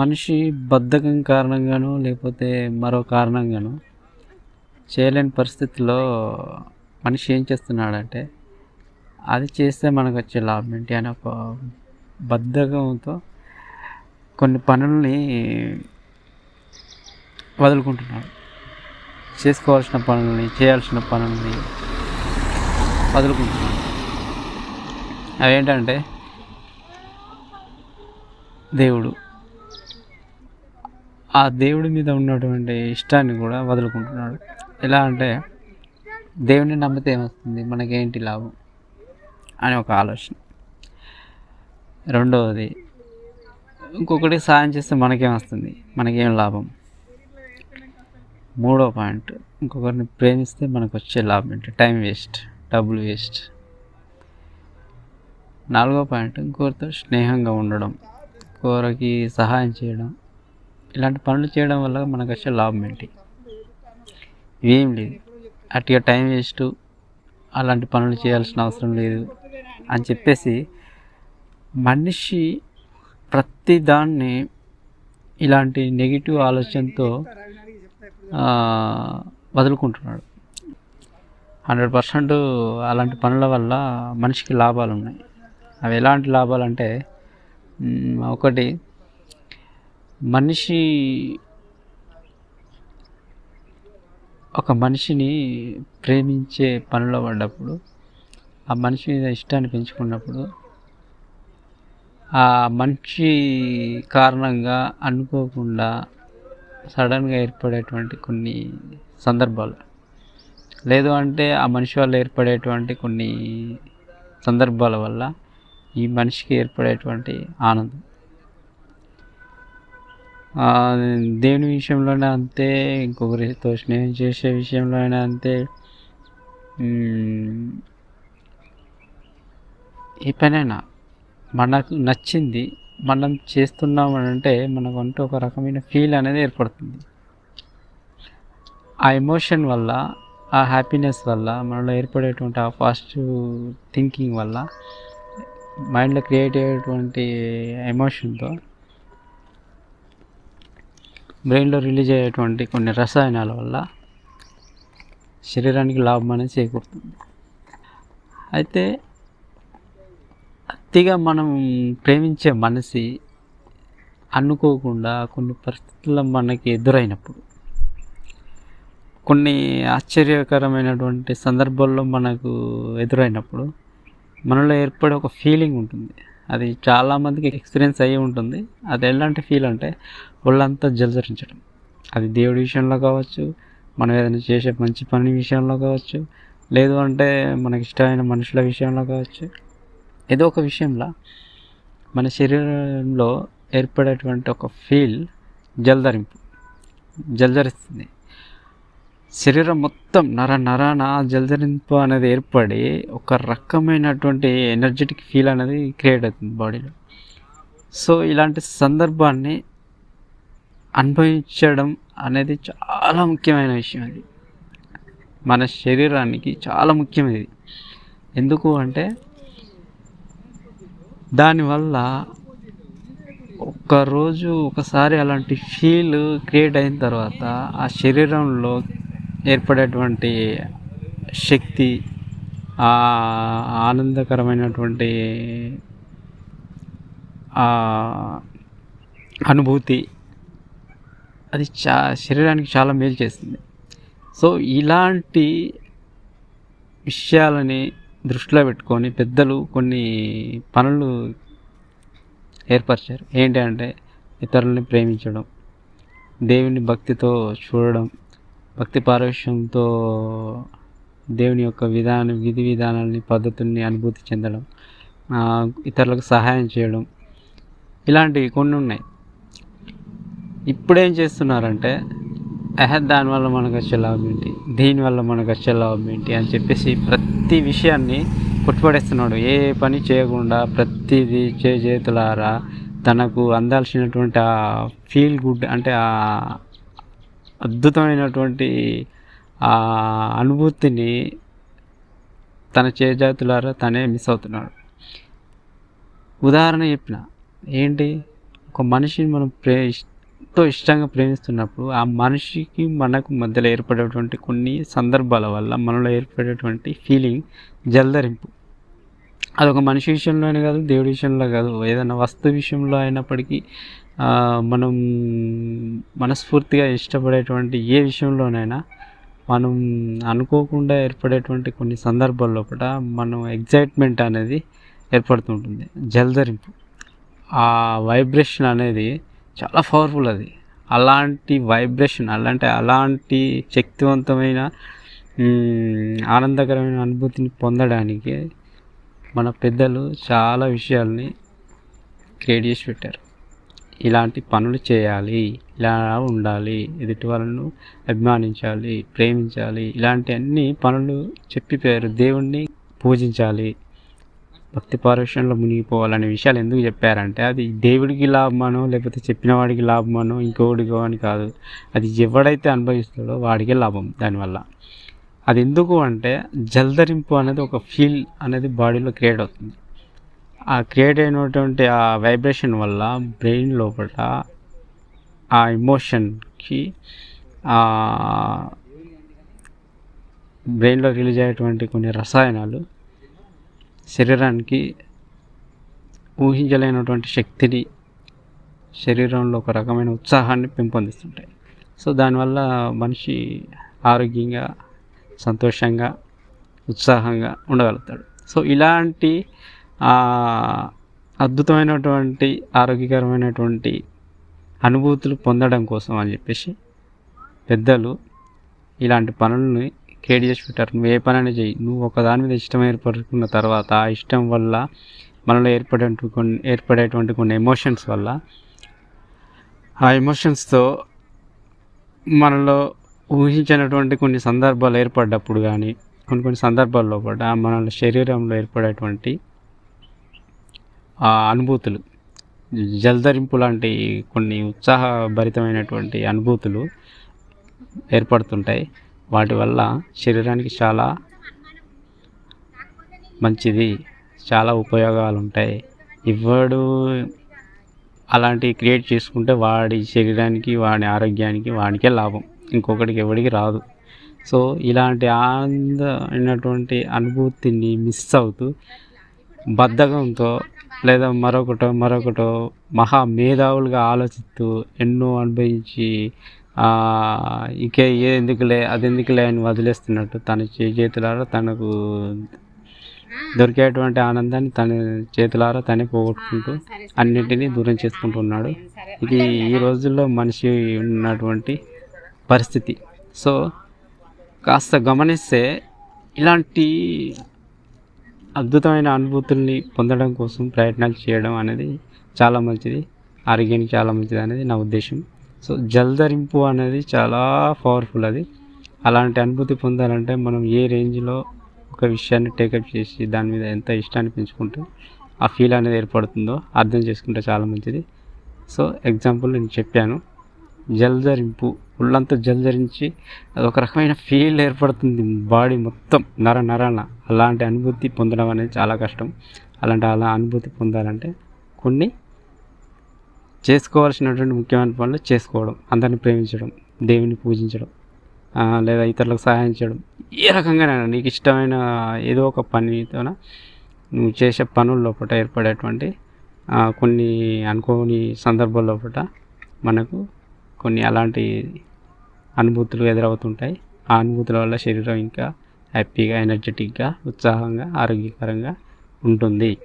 మనిషి బద్ధకం కారణంగానో లేకపోతే మరో కారణంగానో చేయలేని పరిస్థితిలో మనిషి ఏం చేస్తున్నాడంటే అది చేస్తే మనకు వచ్చే లాభం ఏంటి అని ఒక బద్ధకంతో కొన్ని పనుల్ని వదులుకుంటున్నాడు. చేసుకోవాల్సిన పనుల్ని చేయాల్సిన పనుల్ని వదులుకుంటున్నాడు. అవేంటంటే దేవుడు ఆ దేవుడి మీద ఉన్నటువంటి ఇష్టాన్ని కూడా వదులుకుంటున్నాడు. ఎలా అంటే దేవుడిని నమ్మితే ఏమొస్తుంది? మనకేంటి లాభం? అని ఒక ఆలోచన. రెండవది ఇంకొకటి సాయం చేస్తే మనకేం వస్తుంది మనకేం లాభం? మూడో పాయింట్ ఇంకొకరిని ప్రేమిస్తే మనకు వచ్చే లాభం ఏంటి? టైం వేస్ట్ డబ్బులు వేస్ట్. నాలుగో పాయింట్ ఇంకొకరితో స్నేహంగా ఉండడం. ఇంకొకరికి సహాయం చేయడం. ఇలాంటి పనులు చేయడం వల్ల మనకు వచ్చే లాభం ఏంటి? ఇవేం లేదు. అట్టిగా టైం వేస్ట్ అలాంటి పనులు చేయాల్సిన అవసరం లేదు అని చెప్పేసి మనిషి ప్రతి దాన్ని ఇలాంటి నెగిటివ్ ఆలోచనతో వదులుకుంటున్నాడు. హండ్రెడ్ పర్సెంట్ అలాంటి పనుల వల్ల మనిషికి లాభాలు ఉన్నాయి. అవి ఎలాంటి లాభాలు అంటే ఒకటి మనిషి ఒక మనిషిని ప్రేమించే పనిలో పడ్డప్పుడు ఆ మనిషి మీద ఇష్టాన్ని పెంచుకున్నప్పుడు ఆ మనిషి కారణంగా అనుకోకుండా సడన్గా ఏర్పడేటువంటి కొన్ని సందర్భాలు. లేదు అంటే ఆ మనిషి వల్ల ఏర్పడేటువంటి కొన్ని సందర్భాల వల్ల ఈ మనిషికి ఏర్పడేటువంటి ఆనందం. దేవుని విషయంలోనే అంతే ఇంకొకరితో స్నేహం చేసే విషయంలోనే అంతే. మ్, ఏ పనైనా మనకు నచ్చింది మనం చేస్తున్నాం అని అంటే మనకంటూ ఒక రకమైన ఫీల్ అనేది ఏర్పడుతుంది. ఆ ఎమోషన్ వల్ల ఆ హ్యాపీనెస్ వల్ల మనలో ఏర్పడేటువంటి ఆ పాజిటివ్ థింకింగ్ వల్ల మైండ్లో క్రియేట్ అయ్యేటువంటి ఎమోషన్తో బ్రెయిన్లో రిలీజ్ అయ్యేటువంటి కొన్ని రసాయనాల వల్ల శరీరానికి లాభం అనేది చేకూరుతుంది. అయితే అతిగా మనం ప్రేమించే మనసి అనుకోకుండా కొన్ని పరిస్థితుల్లో మనకి ఎదురైనప్పుడు కొన్ని ఆశ్చర్యకరమైనటువంటి సందర్భాల్లో మనకు ఎదురైనప్పుడు మనలో ఏర్పడే ఒక ఫీలింగ్ ఉంటుంది. అది చాలామందికి ఎక్స్పీరియన్స్ అయ్యి ఉంటుంది. అది ఎలాంటి ఫీల్ అంటే ఒళ్ళంతా జలజరించడం అది దేవుడి విషయంలో కావచ్చు మనం ఏదైనా చేసే మంచి పని విషయంలో కావచ్చు లేదు అంటే మనకి ఇష్టమైన మనుషుల విషయంలో కావచ్చు. ఏదో ఒక విషయంలో మన శరీరంలో ఏర్పడేటువంటి ఒక ఫీల్ జలధరింపు జలధరిస్తుంది శరీరం మొత్తం నర నరాన జలధరింపు అనేది ఏర్పడి ఒక రకమైనటువంటి ఎనర్జెటిక్ ఫీల్ అనేది క్రియేట్ అవుతుంది బాడీలో. సో ఇలాంటి సందర్భాన్ని అనుభవించడం అనేది చాలా ముఖ్యమైన విషయం అది. మన శరీరానికి చాలా ముఖ్యమైనది. ఎందుకు అంటే దానివల్ల ఒక్కరోజు ఒకసారి అలాంటి ఫీల్ క్రియేట్ అయిన తర్వాత ఆ శరీరంలో ఏర్పడేటువంటి శక్తి ఆ ఆనందకరమైనటువంటి అనుభూతి అది చా శరీరానికి చాలా మేలు చేస్తుంది. సో ఇలాంటి విషయాలని దృష్టిలో పెట్టుకొని పెద్దలు కొన్ని పనులు ఏర్పరిచారు. ఏంటి అంటే ఇతరులని ప్రేమించడం దేవుని భక్తితో చూడడం భక్తి పారవశ్యంతో దేవుని యొక్క విధానం విధి విధానాలని పద్ధతుల్ని అనుభూతి చెందడం ఇతరులకు సహాయం చేయడం ఇలాంటివి కొన్ని ఉన్నాయి. ఇప్పుడేం చేస్తున్నారంటే అహద్ దానివల్ల మనకు వచ్చే లాభం ఏంటి? దీనివల్ల మనకు వచ్చే లాభం ఏంటి? అని చెప్పేసి ప్రతి విషయాన్ని కొట్టుపడేస్తున్నాడు ఏ పని చేయకుండా ప్రతిదీ చే చేతులారా తనకు అందాల్సినటువంటి ఆ ఫీల్ గుడ్ అంటే ఆ అద్భుతమైనటువంటి ఆ అనుభూతిని తన చేజాతులారా తనే మిస్ అవుతున్నాడు. ఉదాహరణ చెప్పిన ఏంటి? ఒక మనిషిని మనం ప్రే ఎంతో ఇష్టంగా ప్రేమిస్తున్నప్పుడు ఆ మనిషికి మనకు మధ్యలో ఏర్పడేటువంటి కొన్ని సందర్భాల వల్ల మనలో ఏర్పడేటువంటి ఫీలింగ్ జల్దరింపు. అదొక మనిషి విషయంలోనే కాదు దేవుడి విషయంలో కాదు ఏదైనా వస్తు విషయంలో అయినప్పటికీ మనం మనస్ఫూర్తిగా ఇష్టపడేటువంటి ఏ విషయంలోనైనా మనం అనుకోకుండా ఏర్పడేటువంటి కొన్ని సందర్భాల లోపల మనం ఎగ్జైట్మెంట్ అనేది ఏర్పడుతుంటుంది జలధరింపు ఆ వైబ్రేషన్ అనేది చాలా పవర్ఫుల్ అది. అలాంటి వైబ్రేషన్ అలాంటి అలాంటి శక్తివంతమైన ఆనందకరమైన అనుభూతిని పొందడానికి మన పెద్దలు చాలా విషయాల్ని క్రియేట్ చేసి పెట్టారు. ఇలాంటి పనులు చేయాలి ఇలా ఉండాలి ఎదుటి వాళ్ళను అభిమానించాలి ప్రేమించాలి ఇలాంటి అన్ని పనులు చెప్పిపోయారు దేవుణ్ణి పూజించాలి. భక్తి పారవశ్యంలో మునిగిపోవాలనే విషయాలు ఎందుకు చెప్పారంటే అది దేవుడికి లాభమనో లేకపోతే చెప్పిన వాడికి లాభమనో ఇంకోడికో అని కాదు. అది ఎవడైతే అనుభవిస్తాడో వాడికే లాభం దానివల్ల. అది ఎందుకు అంటే జలధరింపు అనేది ఒక ఫీల్ అనేది బాడీలో క్రియేట్ అవుతుంది. ఆ క్రియేట్ అయినటువంటి ఆ వైబ్రేషన్ వల్ల బ్రెయిన్ లోపల ఆ ఎమోషన్కి బ్రెయిన్లో రిలీజ్ అయ్యేటువంటి కొన్ని రసాయనాలు శరీరానికి ఊహించలేనటువంటి శక్తిని శరీరంలో ఒక రకమైన ఉత్సాహాన్ని పెంపొందిస్తుంటాయి. సో దానివల్ల మనిషి ఆరోగ్యంగా సంతోషంగా ఉత్సాహంగా ఉండగలుగుతాడు. సో ఇలాంటి అద్భుతమైనటువంటి ఆరోగ్యకరమైనటువంటి అనుభూతులు పొందడం కోసం అని చెప్పేసి పెద్దలు ఇలాంటి పనులని క్రియేట్ చేసి పెట్టారు. నువ్వు ఏ పనైనా చేయి నువ్వు ఒక దాని మీద ఇష్టం ఏర్పడుకున్న తర్వాత ఆ ఇష్టం వల్ల మనలో ఏర్పడే కొన్ని ఏర్పడేటువంటి కొన్ని ఎమోషన్స్ వల్ల ఆ ఎమోషన్స్తో మనలో ఊహించినటువంటి కొన్ని సందర్భాలు ఏర్పడ్డప్పుడు కానీ కొన్ని కొన్ని సందర్భాల్లో కూడా మన శరీరంలో ఏర్పడేటువంటి ఆ అనుభూతులు. జలధరింపు లాంటి కొన్ని ఉత్సాహభరితమైనటువంటి అనుభూతులు ఏర్పడుతుంటాయి. వాటి వల్ల శరీరానికి చాలా మంచిది చాలా ఉపయోగాలు ఉంటాయి ఎవడు అలాంటివి క్రియేట్ చేసుకుంటే వాడి శరీరానికి వాడి ఆరోగ్యానికి వాడికే లాభం. ఇంకొకటికి ఎవడికి రాదు. సో ఇలాంటి ఆనందమైనటువంటి అనుభూతిని మిస్ అవుతూ బద్ధకంతో లేదా మరొకటో మరొకటో మహా మేధావులుగా ఆలోచిస్తూ ఎన్నో అనుభవించి ఇకే ఏ ఎందుకులే అది ఎందుకులే అని వదిలేస్తున్నట్టు తన చే- చేతులారా తనకు దొరికేటువంటి ఆనందాన్ని తన చేతులారా తనే పోగొట్టుకుంటూ అన్నింటినీ దూరం చేసుకుంటున్నాడు. ఇది ఈ రోజుల్లో మనిషి ఉన్నటువంటి పరిస్థితి. సో కాస్త గమనిస్తే ఇలాంటి అద్భుతమైన అనుభూతుల్ని పొందడం కోసం ప్రయత్నాలు చేయడం అనేది చాలా మంచిది. ఆరోగ్యానికి చాలా మంచిది అనేది నా ఉద్దేశం. సో జల్దరింపు అనేది చాలా పవర్ఫుల్ అది. అలాంటి అనుభూతి పొందాలంటే మనం ఏ రేంజ్లో ఒక విషయాన్ని టేకప్ చేసి దాని మీద ఎంత ఇష్టాన్ని పెంచుకుంటే ఆ ఫీల్ అనేది ఏర్పడుతుందో అర్థం చేసుకుంటే చాలా మంచిది. సో ఎగ్జాంపుల్ నేను చెప్పాను. జల్దరింపు ఒళ్ళంతా అది ఒక రకమైన ఫీల్ ఏర్పడుతుంది. బాడీ మొత్తం నర నరాన అలాంటి అనుభూతి పొందడం అనేది చాలా కష్టం. అలాంటి అలా అనుభూతి పొందాలంటే కొన్ని చేసుకోవాల్సినటువంటి ముఖ్యమైన పనులు చేసుకోవడం అందరిని ప్రేమించడం దేవుని పూజించడం లేదా ఇతరులకు సహాయం చేయడం. ఏ రకంగానైనా నీకు ఇష్టమైన ఏదో ఒక పనితోన నువ్వు చేసే పనుల లోపల ఏర్పడేటువంటి కొన్ని అనుకోని సందర్భాల లోపల మనకు కొన్ని అలాంటి అనుభూతులు ఎదురవుతుంటాయి. ఆ అనుభూతుల వల్ల శరీరం ఇంకా హ్యాపీగా ఎనర్జెటిక్గా ఉత్సాహంగా ఆరోగ్యకరంగా ఉంటుంది.